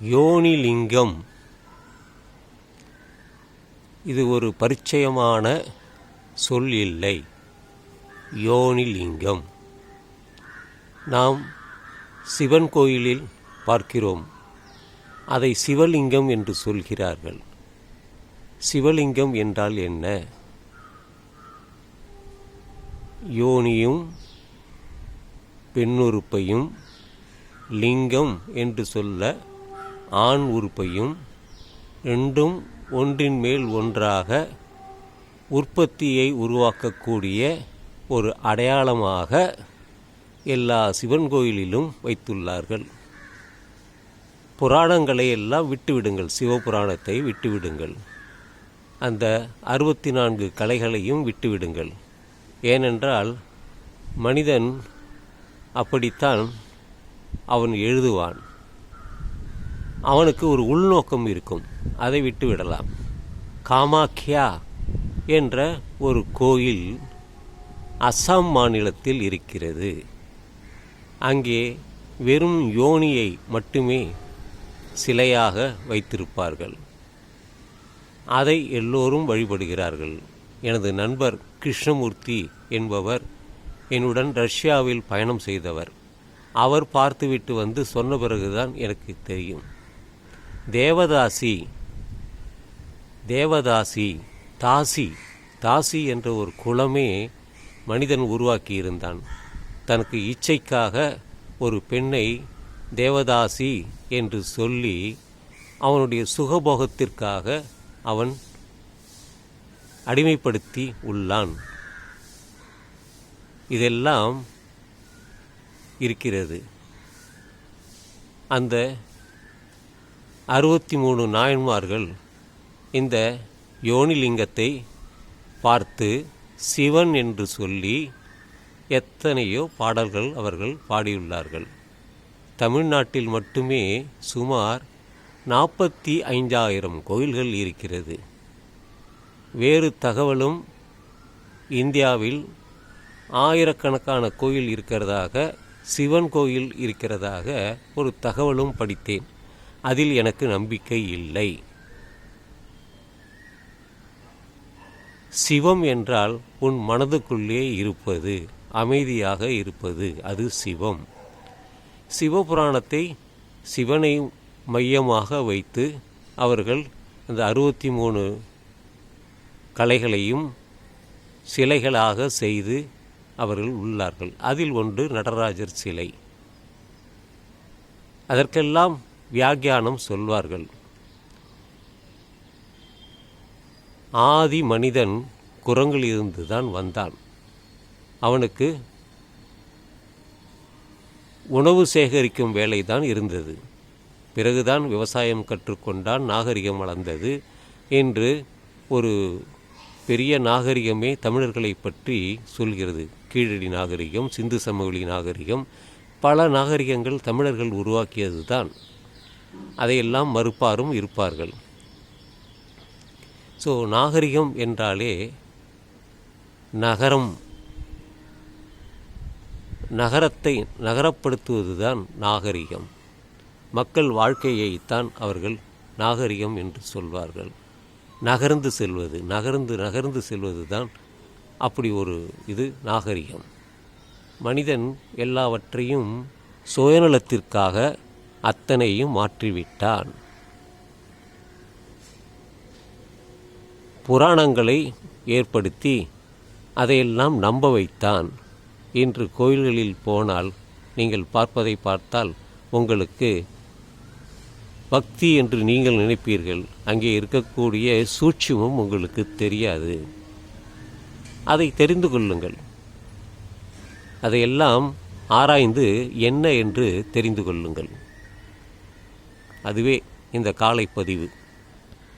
யோனிலிங்கம். இது ஒரு பரிச்சயமான சொல் இல்லை. யோனிலிங்கம். நாம் சிவன் கோயிலில் பார்க்கிறோம். அதை சிவலிங்கம் என்று சொல்கிறார்கள். சிவலிங்கம் என்றால் என்ன? யோனியும் பெண்ணுறுப்பையும் லிங்கம் என்று சொல்ல ஆண் உறுப்பையும் ரெண்டும் ஒன்றின் மேல் ஒன்றாக உற்பத்தியை உருவாக்கக்கூடிய ஒரு அடையாளமாக எல்லா சிவன் கோயிலிலும் வைத்துள்ளார்கள். புராணங்களை எல்லாம் விட்டுவிடுங்கள் சிவபுராணத்தை விட்டுவிடுங்கள். அந்த அறுபத்தி நான்கு கலைகளையும் விட்டுவிடுங்கள். ஏனென்றால் மனிதன் அப்படித்தான் அவன் எழுதுவான். அவனுக்கு ஒரு உள்நோக்கம் இருக்கும். அதை விட்டு விடலாம். காமாக்கியா என்ற ஒரு கோயில் அஸ்ஸாம் மாநிலத்தில் இருக்கிறது. அங்கே வெறும் யோனியை மட்டுமே சிலையாக வைத்திருப்பார்கள். அதை எல்லோரும் வழிபடுகிறார்கள். எனது நண்பர் கிருஷ்ணமூர்த்தி என்பவர் என்னுடன் ரஷ்யாவில் பயணம் செய்தவர். அவர் பார்த்துவிட்டு வந்து சொன்ன பிறகுதான் எனக்கு தெரியும். தேவதாசி தேவதாசி தாசி தாசி என்ற ஒரு குலமே மனிதன் உருவாக்கியிருந்தான். தனக்கு இச்சைக்காக ஒரு பெண்ணை தேவதாசி என்று சொல்லி அவனுடைய சுகபோகத்திற்காக அவன் அடிமைப்படுத்தி உள்ளான். இதெல்லாம் இருக்கிறது. அந்த அறுபத்தி மூணு நாயன்மார்கள் இந்த யோனிலிங்கத்தை பார்த்து சிவன் என்று சொல்லி எத்தனையோ பாடல்கள் அவர்கள் பாடியுள்ளார்கள். தமிழ்நாட்டில் மட்டுமே சுமார் நாற்பத்தி ஐந்தாயிரம் கோயில்கள் இருக்கிறது. வேறு தகவலும் இந்தியாவில் ஆயிரக்கணக்கான கோயில் இருக்கிறதாக சிவன் கோயில் இருக்கிறதாக ஒரு தகவலும் படித்தேன். அதில் எனக்கு நம்பிக்கை இல்லை. சிவம் என்றால் உன் மனதுக்குள்ளே இருப்பது அமைதியாக இருப்பது அது சிவம். சிவபுராணத்தை சிவனை மையமாக வைத்து அவர்கள் அந்த அறுபத்தி மூணு கலைகளையும் சிலைகளாக செய்து அவர்கள் உள்ளார்கள். அதில் ஒன்று நடராஜர் சிலை. அதற்கெல்லாம் வியாக்கியானம் சொல்வார்கள். ஆதி மனிதன் குரங்கிலிருந்து தான் வந்தான். அவனுக்கு உணவு சேகரிக்கும் வேலைதான் இருந்தது. பிறகுதான் விவசாயம் கற்றுக்கொண்டான் நாகரிகம் வளர்ந்தது என்று ஒரு பெரிய நாகரிகமே தமிழர்களை பற்றி சொல்கிறது. கீழடி நாகரிகம் சிந்து சமவெளி நாகரிகம் பல நாகரிகங்கள் தமிழர்கள் உருவாக்கியது தான் அதையெல்லாம் மறுப்பாரும் இருப்பார்கள். ஸோ நாகரிகம் என்றாலே நகரம். நகரத்தை நகரப்படுத்துவதுதான் நாகரிகம். மக்கள் வாழ்க்கையைத்தான் அவர்கள் நாகரிகம் என்று சொல்வார்கள். நகர்ந்து செல்வது நகர்ந்து நகர்ந்து செல்வது தான் அப்படி ஒரு இது நாகரிகம். மனிதன் எல்லாவற்றையும் சுயநலத்திற்காக அத்தனையும் மாற்றிவிட்டான். புராணங்களை ஏற்படுத்தி அதையெல்லாம் நம்ப வைத்தான். இன்று கோயில்களில் போனால் நீங்கள் பார்ப்பதை பார்த்தால் உங்களுக்கு பக்தி என்று நீங்கள் நினைப்பீர்கள். அங்கே இருக்கக்கூடிய சூட்சமும் உங்களுக்கு தெரியாது. அதை தெரிந்து கொள்ளுங்கள். அதையெல்லாம் ஆராய்ந்து என்ன என்று தெரிந்து கொள்ளுங்கள். அதுவே இந்த காலை பதிவு